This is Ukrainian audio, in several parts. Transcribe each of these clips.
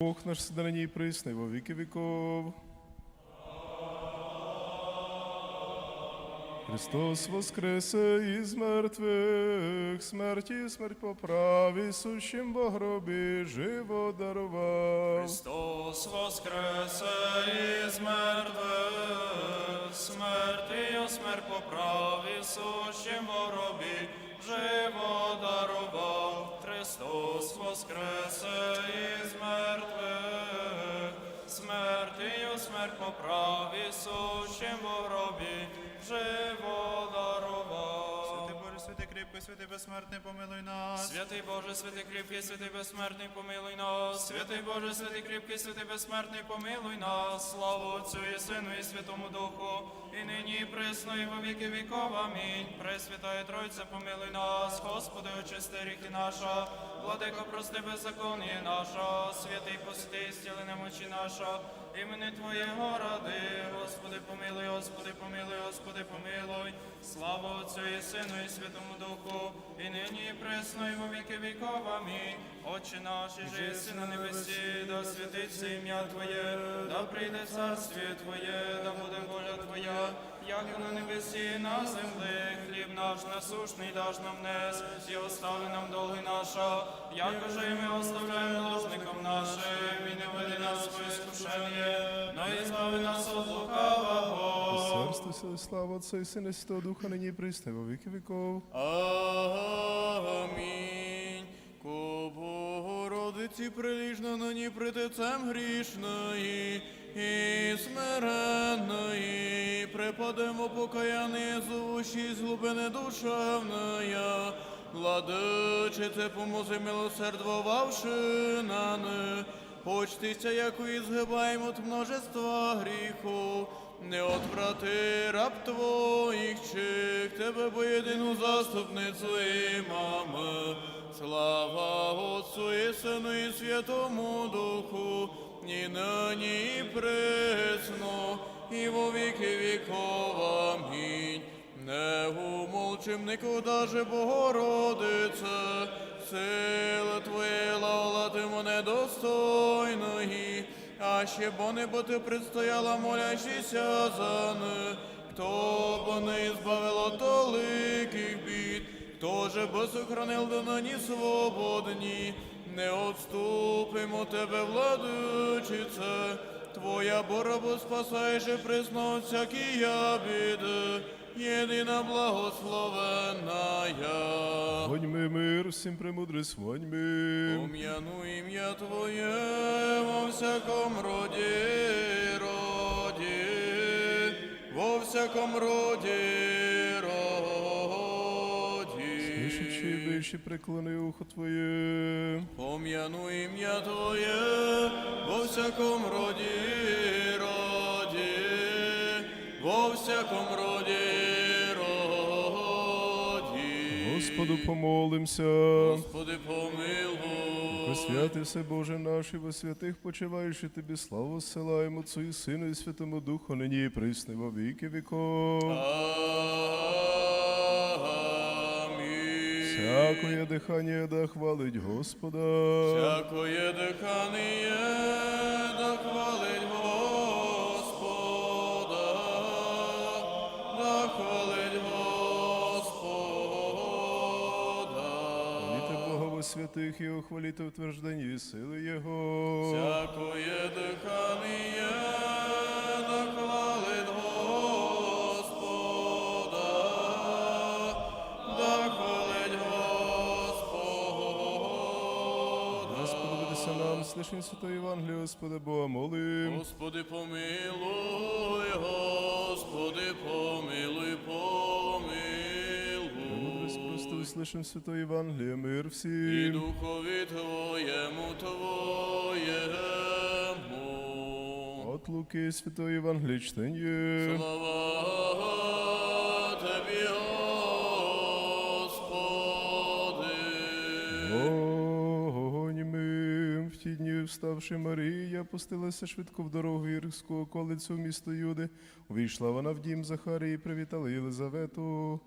Бог наш седаний и пресный во веки веков. Христос воскресе из мертвых, смерти смерть поправи, сущим во гробі живо дарував. Христос воскресе із мертвих, смертію смерть поправі, сущим в гробі, живо дарував. Христос воскресе із мертвих, смертію смерть поправі, сущим в гробі, живо кріпкий, святий безсмертний, помилуй нас. Святий Боже, святий кріпкий, святий безсмертний, помилуй нас. Святий Боже, святий кріпкий, святий безсмертний, помилуй нас. Славу Отцю і Сину і Святому Духу, і нині, і присно, і во віки віков. Амінь. Пресвятая Тройця, помилуй нас. Господи, очисти ріхи наша. Владико, прости беззаконні наша. Святий пости, стіли немочі наша. Імени Твоєго ради, Господи, помилуй, Господи, помилуй, Господи, помилуй. Слава Отцю і Сину і Святому Духу, і нині, і пресно, і во віки віков. Амінь. Отче наші, жиси на небесі, да святиться ім'я Твоє, да прийде царствіє Твоє, да буде воля Твоя, як і на небесі, і на землі. Хліб наш насушний даш нам нес, і остави нам долги наша, як уже і ми оставляємо должникам нашим, і не веди нас в іскушення, но і збави нас від лукавого. Царство сили слава Отца и Сына и Святого Духа, присно, и во веки веков. Амінь. Богородиці приліжно нині притецем грішної і смиренної, припадемо покаяни зовущі з глибини душевної. Владичице, помози милосердвовавши на не, почтися, яку і згибаємо от множества гріху, не отврати раб твоїх чих, тебе бо єдину заступницю імами. Слава Отцу і Сину і Святому Духу, і нині і присно, і во віки віков. Амінь. Не умолчим никуда же Богородице, сила Твоя лавлати мене достойної, а ще бо не бути предстояла молящися за не, хто бо не збавило толиких бід, хто же бо сохранив до нині свободні, не отступимо тебе, владичице, Твоя бороба спасає же присно всякі я біди, єдина благословенная. Воньми мир, всім премудрість, воньми. Пом'яну ім'я Твоє во всяком роді, во всяком роді, роді. Слышачи, бивши, преклони ухо Твоє. Пом'яну ім'я Твоє во всяком роді, роді, во всяком роді, роді. Господу помолимся. Господи, помилуй. Посвяти все Боже наш, і во святих почиваючи Тобі славу силаємо Отцу і Сину і Святому Духу, нині і присно, і во віки віков. Всякое дихання да хвалить Господа. Всякое дихання да хвалить святих і охваліте утверждені сили Його. Всякое дихання да хвалить Господа, да хвалить Господа. Господи, ведися нам, слишні святої Євангелії, Господи Бога, молим. Господи, помилуй, Господи, помилуй, помилуй. Услышим святої Євангелія, мир І всім. духові Твоєму, Твоєму. От Луки святої Євангелії чтення. Слава Тобі, Господи. Огоньми в ті дні, вставши Марія, пустилася швидко в дорогу Ірську околицю в місто Юди. Увійшла вона в дім Захарії, привітала Єлизавету.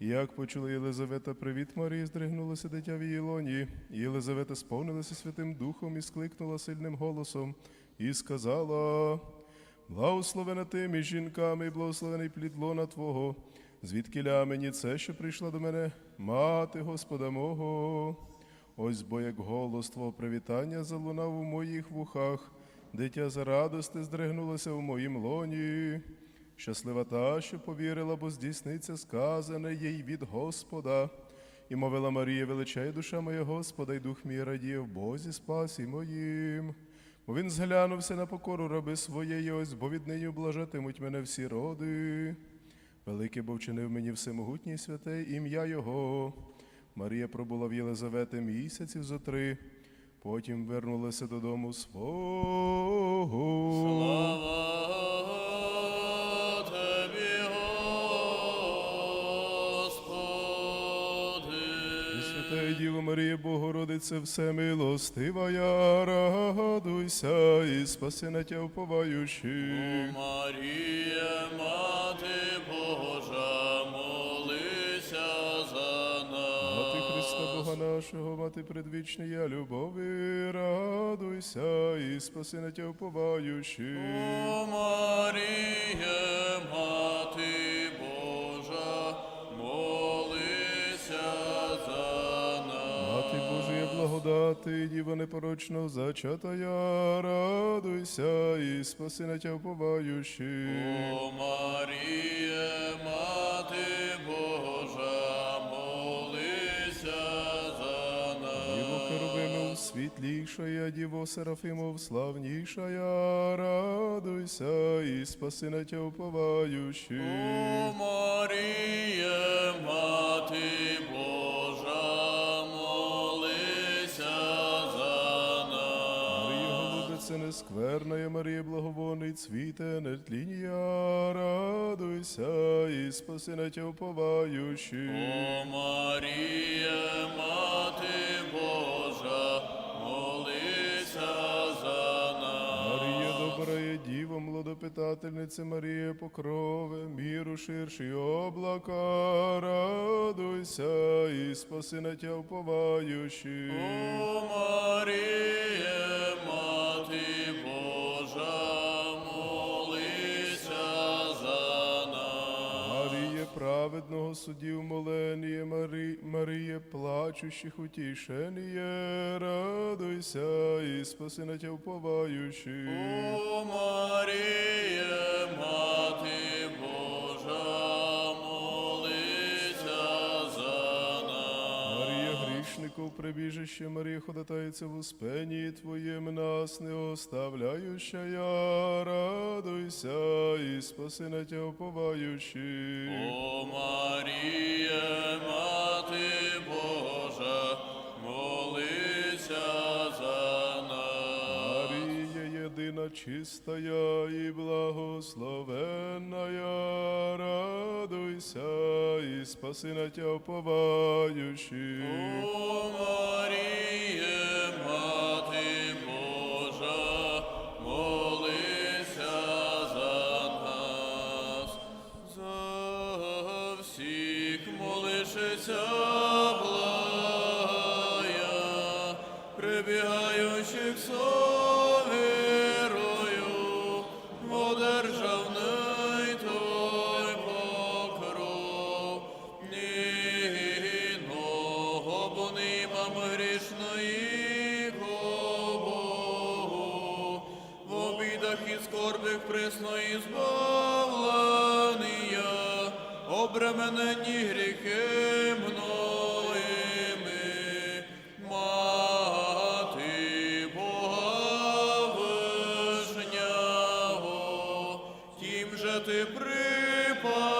Як почула Єлизавета привіт Марії, здригнулося дитя в її лоні. Єлизавета сповнилася Святим Духом і скликнула сильним голосом, і сказала: Благословена ти між жінками, і благословений плід лона Твого. Звідки мені це, що прийшла до мене, мати Господа мого? Ось бо як голос Твого привітання залунав у моїх вухах, дитя за радости здригнулося у моїм лоні. Щаслива та, що повірила, бо здійсниться сказане їй від Господа. І мовила Марія, величай душа моя Господа, і дух мій радіє в Бозі спасі моїм. Бо він зглянувся на покору раби своєї, ось, бо віднині облажатимуть мене всі роди. Велике бо вчинив мені всемогутній святе ім'я Його. Марія пробула в Єлизавети місяців зо три, потім вернулася додому свого. Слава Святая Діво Марія, Богородице, всемилостивая, радуйся і спаси на тя уповаючи. Марія, Мати Божа, молися за нас. Мати. Христа Бога нашого, мати предвічної любові, радуйся і спаси на тя уповаючи. О, Марія, Мати благодати, Діва непорочно зачатая, радуйся і спаси на тя уповаючи. О, Марія, Мати Божа, молися за Діво нас. Херувимов світлішая, Діво Серафимов славнішая, радуйся і спаси на тя уповаючи. О, Марія, Мати нескверная, Марія благовонний цвіте, нетління, радуйся і спаси на тя уповаючи. О, Марія, Мати Божа, молися за нас. Марія добрая Діво, младопитательниця Марія покрове, міру ширші облака, радуйся і спаси на тя уповаючи. О, Марія, Мати праведного судів моленіє, Марі, Марія плачущих утішеніє, радуйся і спаси на тя вповаючи. О, Марія, грішников прибіжище, Марія ходатається в успенні Твоєм нас не оставляюча, я радуйся і спаси на тя уповаючи. О, Марія, Мати Божа, молися за нас. Марія єдина чистая і благословенная, спаси на тя уповаючи. О, Марія, обременені гріхи многими, мати Бога вишнього, тим же ти припадає,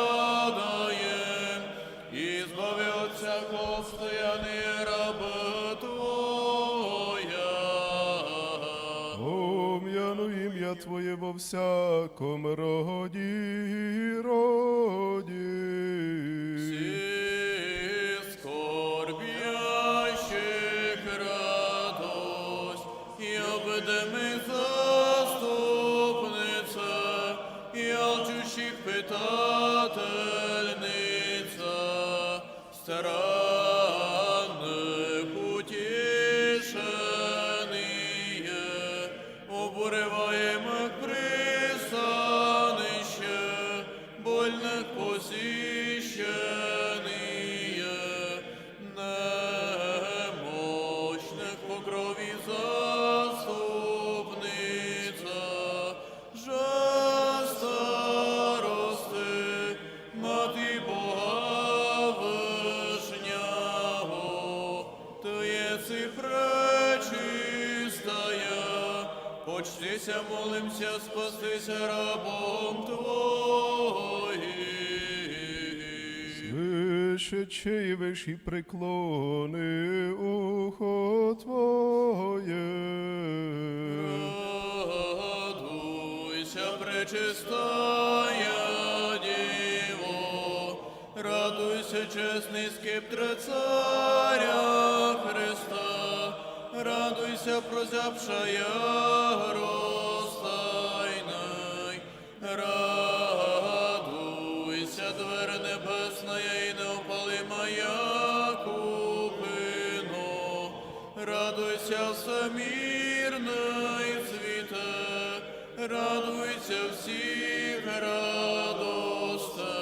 і збави от всякого стояни раби Твоя. Пом'яну ім'я Твоє во всяком роді, роді. Старай. Молимся, спастися рабом Твоїм. Свищече виші преклони ухо Твоє. Радуйся, пречистая Діво, радуйся, чесний скиптре царя Христа, радуйся, прозявшая розтайной, радуйся, двер небесная і неопалимая купино, радуйся, всемирний світе, радуйся всіх радосте,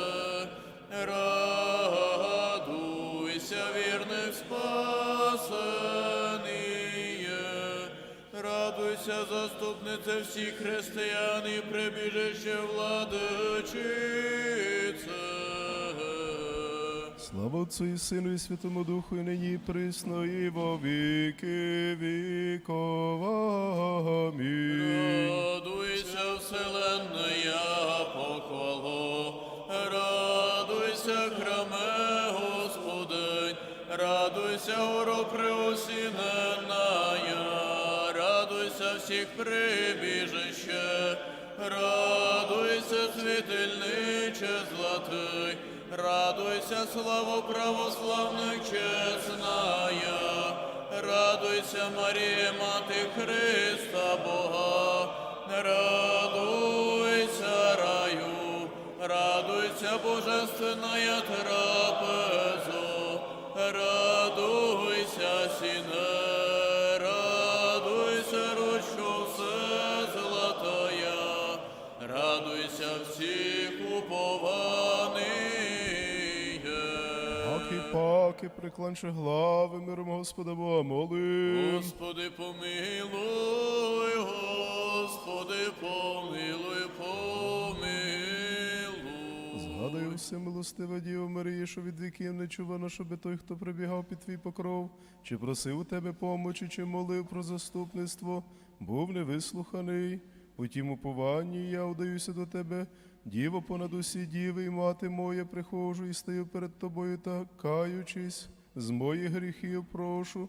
радуйся, вірних спасеніє, радуйся, заступнице всіх християн і прибіжище владичице. Слава Отцу і Сину і Святому Духу, і нині і присно, і во віки віков. Амінь. Радуйся, вселенная похвало, радуйся, храме Господень, радуйся, оро преосіненная, всіх прибіжище, радуйся, світильниче златий, радуйся, слава православних чесная, радуйся, Марія, Мати Христа Бога, радуйся, раю, радуйся, Божественная трапезо, радуйся, Аки паки, прикланче глави, миром Господа Бога молим. Господи, помилуй, Господи, помилуй, помилуй. Згадаю все милостиве Діво Марії, що від віків не чувано, щоби той, хто прибігав під твій покров, чи просив у тебе помочі, чи молив про заступництво, був невислуханий. У тім упованні я удаюся до тебе, діво понад усі діви, і мати моя, приходжу і стою перед тобою та каючись, з моїх гріхів прошу.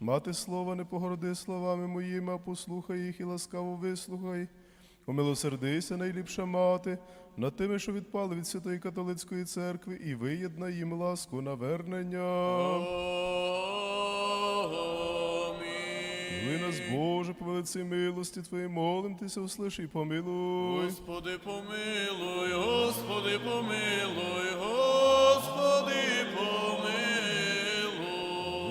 Мати слова, не погороди словами моїми, а послухай їх і ласкаво вислухай. Умилосердися, найліпша мати, над тими, що відпали від Святої католицької церкви, і виєднай їм ласку навернення. Мили нас, Боже, по велиці милості Твоїй, молим Тися, услиши і помилуй. Господи, помилуй, Господи, помилуй, Господи, помилуй.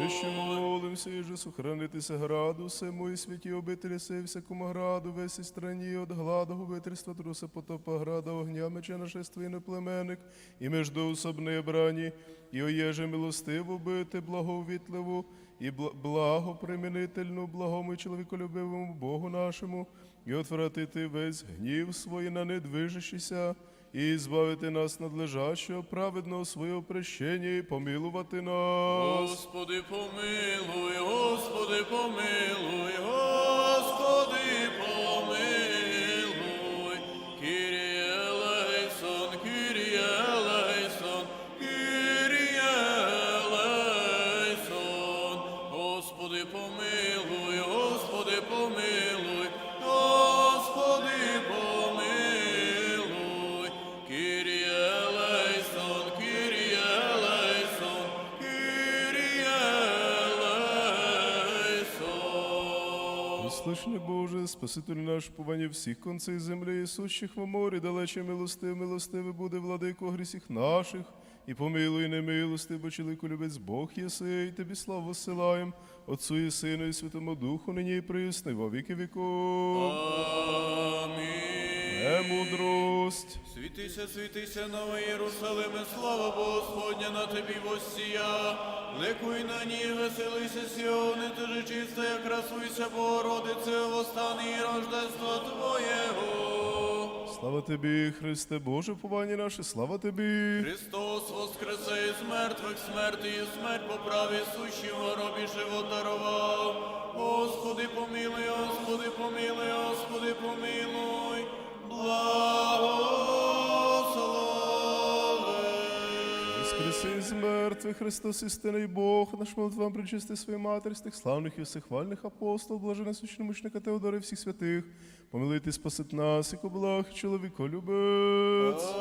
Вище молимся, і же сохранитися граду, сему і святі обителі сей всякому граду, весі страні от гладу губительства, труса потопа града, огня, меча нашества і неплеменник, і междоусобне брані, і оєже милостиву бити, благовітливу, і бла- благопримінительну, благому і чоловіколюбивому Богу нашому, і отвратити весь гнів свій на недвижищися, і збавити нас надлежащого праведного свого прощення і помилувати нас. Господи, помилуй, Господи, помилуй, елейсон. Боже, Спаситель наш, повані всіх концей землі і сущих в морі, далече милостив, милостивий буде владико грісіх наших, і помилуй немилости, бо чоловіку любець Бог єси, і тобі славу силаєм, Отцу і Сину, і Святому Духу, нині і присни, во віки віков. Амінь. Премудрость. Світися, світися, новий Єрусалиме, слава Господня на тобі воссія. Ликуй на ній, веселися, Сіони, ти же чиста, як красуйся, Богородице, в останній рождества Твоєго. Слава тобі, Христе Боже, повання наше, слава тобі. Христос воскресе із мертвих смерти і смерть по праві сущі в гробі живот дарував. Господи помилуй, Господи помилуй, Господи помилуй, Воскреси з мертвих, Христос, істинний Бог, наш молитвам причисти свої матері, з тих славних і всехвальних апостол, блажене священомучника Теодора і всіх святих, помилити спасить нас, як коблах чоловіко любець.